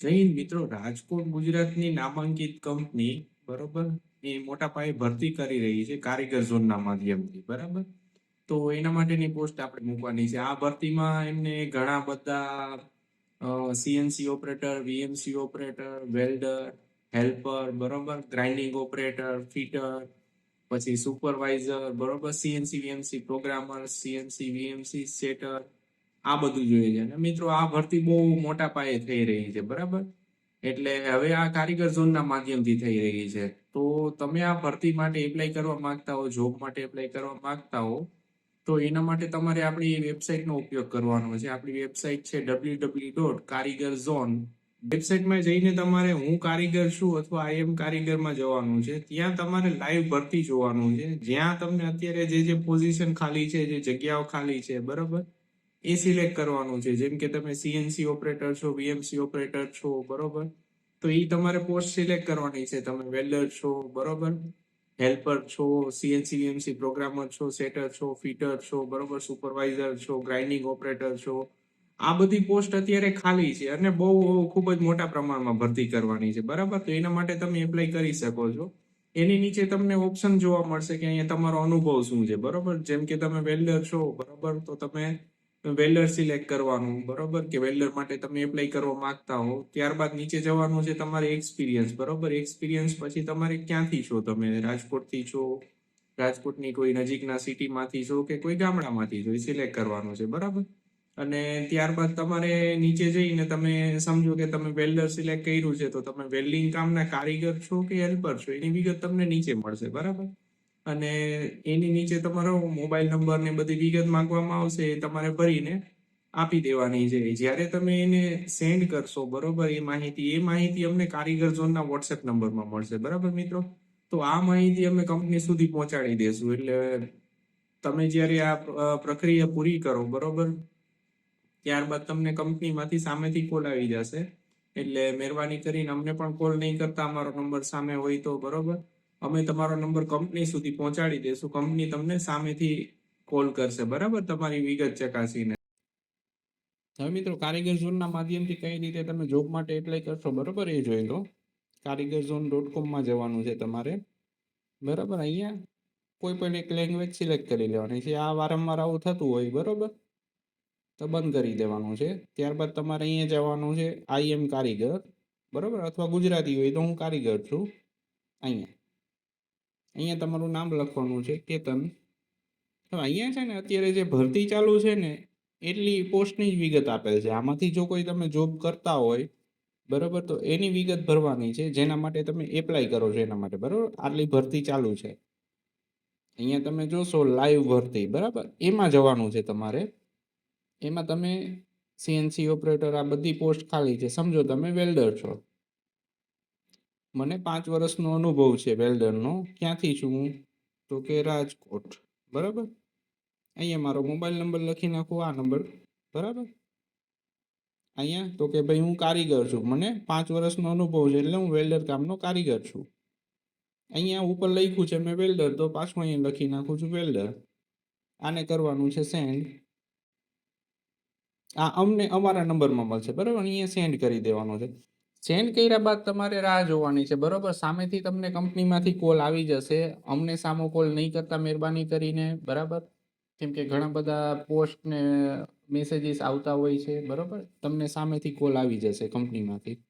હિન્દ મિત્રો, રાજકોટ ગુજરાતની નામાંકિત કંપની બરોબર, એ મોટા પાયે ભરતી કરી રહી છે કારીગર ઝોનના માધ્યમથી, બરાબર? તો એના માટેની પોસ્ટ આપણે મૂકવાની છે. આ ભરતીમાં એમને ઘણા બધા CNC operator VMC operator, welder, helper, બરોબર, ગ્રાઇન્ડિંગ ઓપરેટર, ફીટર, પછી સુપરવાઇઝર, બરોબર CNC VMC programmer CNC VMC setter આ બધું જોઈએ છે. અને મિત્રો, આ ભરતી બહુ મોટા પાયે થઈ રહી છે, બરાબર? એટલે હવે આ કારીગર ઝોનના માધ્યમથી થઈ રહી છે. તો તમે આ ભરતી માટે એપ્લાય કરવા માંગતા હો જોબ માટે એપ્લાય કરવા માંગતા હો, તો એના માટે તમારે આપણી વેબસાઇટનો ઉપયોગ કરવાનો છે. આપણી વેબસાઇટ છે W W dot Karigar zone વેબસાઇટમાં જઈને તમારે હું કારીગર છું અથવા આઈ એમ કારીગરમાં જવાનું છે, ત્યાં તમારે લાઈવ ભરતી જોવાનું છે. જ્યાં તમને અત્યારે જે જે પોઝિશન ખાલી છે, જે જગ્યાઓ ખાલી છે, બરાબર? એ સિલેક્ટ કરવાનું છે. જેમ કે તમે સીએનસી ઓપરેટર છો વીએમસી ઓપરેટર છો, બરોબર? તો એ તમારે પોસ્ટ સિલેક્ટ કરવાની છે. તમે વેલ્ડર છો, બરોબર? હેલ્પર છો સીએનસી વીએમસી પ્રોગ્રામર છો, સેટર છો, ફીટર છો, બરોબર? સુપરવાઇઝર છો ગ્રાઇન્ડિંગ ઓપરેટર છો. આ બધી પોસ્ટ અત્યારે ખાલી છે અને બહુ ખૂબ જ મોટા પ્રમાણમાં ભરતી કરવાની છે. બરાબર? તો એના માટે તમે એપ્લાય કરી શકો છો. એની નીચે તમને ઓપ્શન જોવા મળશે કે અહીંયા તમારો અનુભવ શું છે. બરોબર? જેમ કે તમે વેલ્ડર છો, બરોબર? તો તમે વેલ્ડર સિલેક્ટ કરવાનું, બરોબર? કે વેલ્ડર માટે તમે એપ્લાય કરવા માંગતા હો, ત્યારબાદ નીચે જવાનું છે તમારે એક્સપિરિયન્સ બરોબર? એક્સપિરિયન્સ પછી તમારે ક્યાંથી છો તમે? રાજકોટથી છો? રાજકોટની કોઈ નજીકના સિટીમાંથી છો કે કોઈ ગામડામાંથી છો? એ સિલેક્ટ કરવાનું છે, બરાબર? અને ત્યારબાદ તમારે નીચે જઈને તમે સમજો કે તમે વેલ્ડર સિલેક્ટ કર્યું છે, તો તમે વેલ્ડિંગ કામના કારીગર છો કે હેલ્પર છો? એની વિગત તમને નીચે મળશે, બરાબર? અને એની નીચે તમારો મોબાઈલ નંબર ને બધી વિગત માંગવામાં આવશે એ તમારે ભરીને આપી દેવાની છે. જ્યારે તમે એને સેન્ડ કરશો, બરોબર, એ માહિતી એ માહિતી અમને કારીગર ઝોનના વોટ્સએપ નંબરમાં મળશે, બરાબર મિત્રો? તો આ માહિતી અમે કંપની સુધી પહોંચાડી દેશું. એટલે તમે જ્યારે આ પ્રક્રિયા પૂરી કરો, બરોબર? ત્યારબાદ તમને કંપનીમાંથી સામેથી કોલ આવી જશે. એટલે મહેરબાની કરીને અમને પણ કોલ નહીં કરતા, અમારો નંબર સામે હોય તો, બરોબર? અમે તમારો નંબર કંપની સુધી પહોંચાડી દેશું કંપની તમને સામેથી કોલ કરશે. બરાબર? તમારી વિગત ચકાસીને. હવે મિત્રો, કારીગર ઝોનના માધ્યમથી કઈ રીતે તમે જોબ માટે એપ્લાય કરશો, બરાબર એ જોઈ લો. કારીગર ઝોન ડોટ કોમમાં જવાનું છે તમારે. બરાબર? અહીંયા કોઈ પણ એક લેંગ્વેજ સિલેક્ટ કરી લેવાની છે. આ વારંવાર આવું થતું હોય, બરાબર? તો બંધ કરી દેવાનું છે. ત્યારબાદ તમારે અહીંયા જવાનું છે આઈ એમ કારીગર. બરાબર? અથવા ગુજરાતી હોય તો હું કારીગર છું. અહીંયા. અહીંયા તમારું નામ લખવાનું છે કેતન. હવે અહીંયા છે ને અત્યારે જે ભરતી ચાલુ છે ને, એટલી પોસ્ટની જ વિગત આપેલ છે. આમાંથી જો કોઈ તમે જોબ કરતા હોય, બરોબર, તો એની વિગત ભરવાની છે. જેના માટે તમે એપ્લાય કરો છો એના માટે, બરોબર? આટલી ભરતી ચાલુ છે. અહીંયા તમે જોશો લાઈવ ભરતી, બરાબર? એમાં જવાનું છે તમારે. એમાં તમે સીએનસી ઓપરેટર આ બધી પોસ્ટ ખાલી છે. સમજો, તમે વેલ્ડર છો. મને પાંચ વર્ષનો અનુભવ છે વેલ્ડરનો. ક્યાંથી છું હું? તો કે રાજકોટ. બરાબર? અહીંયા મારો મોબાઈલ નંબર લખી નાખું, આ નંબર. બરાબર? અહીંયા? તો કે ભાઈ હું કારીગર છું. મને પાંચ વર્ષનો અનુભવ છે એટલે હું વેલ્ડર કામનો કારીગર છું. અહીંયા ઉપર લખ્યું છે મેં વેલ્ડર, તો પાછું અહીંયા લખી નાખું છું વેલ્ડર. આને કરવાનું છે સેન્ડ. આ અમને અમારા નંબરમાં મળશે. બરાબર? અહીંયા સેન્ડ કરી દેવાનો છે. સેન્ડ કર્યા બાદ તમારે રાહ જોવાની છે. બરોબર? સામેથી તમને કંપનીમાંથી કોલ આવી જશે. અમને સામો કોલ નહીં કરતા મહેરબાની કરીને. બરાબર? કેમ કે ઘણા બધા પોસ્ટ ને મેસેજીસ આવતા હોય છે. બરોબર? તમને સામેથી કોલ આવી જશે કંપનીમાંથી.